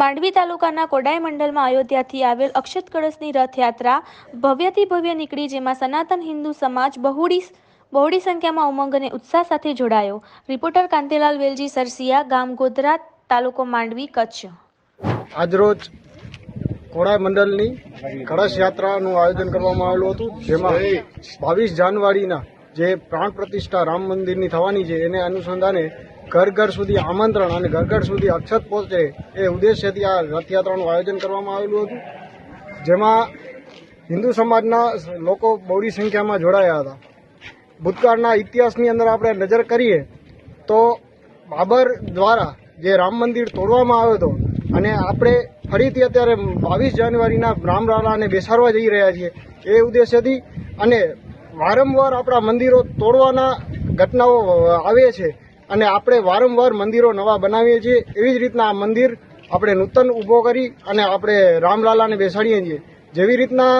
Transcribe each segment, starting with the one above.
માંડવી તાલુકાના કોડાઈ મંડળમાં અયોધ્યાથી આવેલ અક્ષત કળશની રથયાત્રા ભવ્યથી ભવ્ય નીકળી, જેમાં સનાતન હિન્દુ સમાજ બહુડી બહોળી સંખ્યામાં ઉમંગ અને ઉત્સાહ સાથે જોડાયો. રિપોર્ટર કાંતિલાલ વેલજી, સરસિયા ગામ, ગોધરા તાલુકો માંડવી, કચ્છ. આજરોજ કોડાઈ મંડળની કળશ યાત્રાનું આયોજન કરવામાં આવેલું હતું, જેમાં બાવીસ જાન્યુઆરીના જે પ્રાણ પ્રતિષ્ઠા રામ મંદિરની થવાની છે, એને અનુસંધાને ઘર ઘર સુધી આમંત્રણ અને ઘર ઘર સુધી અક્ષત પહોંચે એ ઉદ્દેશ્યથી આ રથયાત્રાનું આયોજન કરવામાં આવેલું હતું, જેમાં હિન્દુ સમાજના લોકો બહોળી સંખ્યામાં જોડાયા હતા. ભૂતકાળના ઇતિહાસની અંદર આપણે નજર કરીએ તો બાબર દ્વારા જે રામ મંદિર તોડવામાં આવ્યો હતો અને આપણે ફરીથી અત્યારે બાવીસ જાન્યુઆરીના રામરાલાને બેસાડવા જઈ રહ્યા છીએ એ ઉદ્દેશ્યથી અને વારંવાર આપણા મંદિરો તોડવાના ઘટનાઓ આવે છે અને આપણે વારંવાર મંદિરો નવા બનાવીએ છીએ. એવી જ રીતના આ મંદિર આપણે નૂતન ઊભો કરી અને આપણે રામલાલાને બેસાડીએ છીએ. જેવી રીતના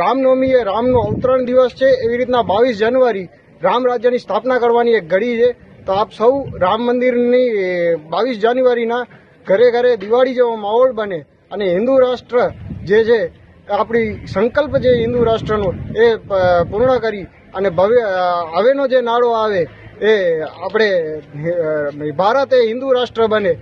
રામનવમી એ રામનો અવતરણ દિવસ છે, એવી રીતના બાવીસ જાન્યુઆરી રામ રાજ્યની સ્થાપના કરવાની એક ઘડી છે. તો આપ સૌ રામ મંદિરની બાવીસ જાન્યુઆરીના ઘરે ઘરે દિવાળી જેવો માહોલ બને અને હિન્દુ રાષ્ટ્ર જે છે આપણી સંકલ્પ જે હિન્દુ રાષ્ટ્રનો એ પૂર્ણ કરી અને ભવ્ય હવેનો જે નાળો આવે એ આપણે ભારત એ હિન્દુ રાષ્ટ્ર બને.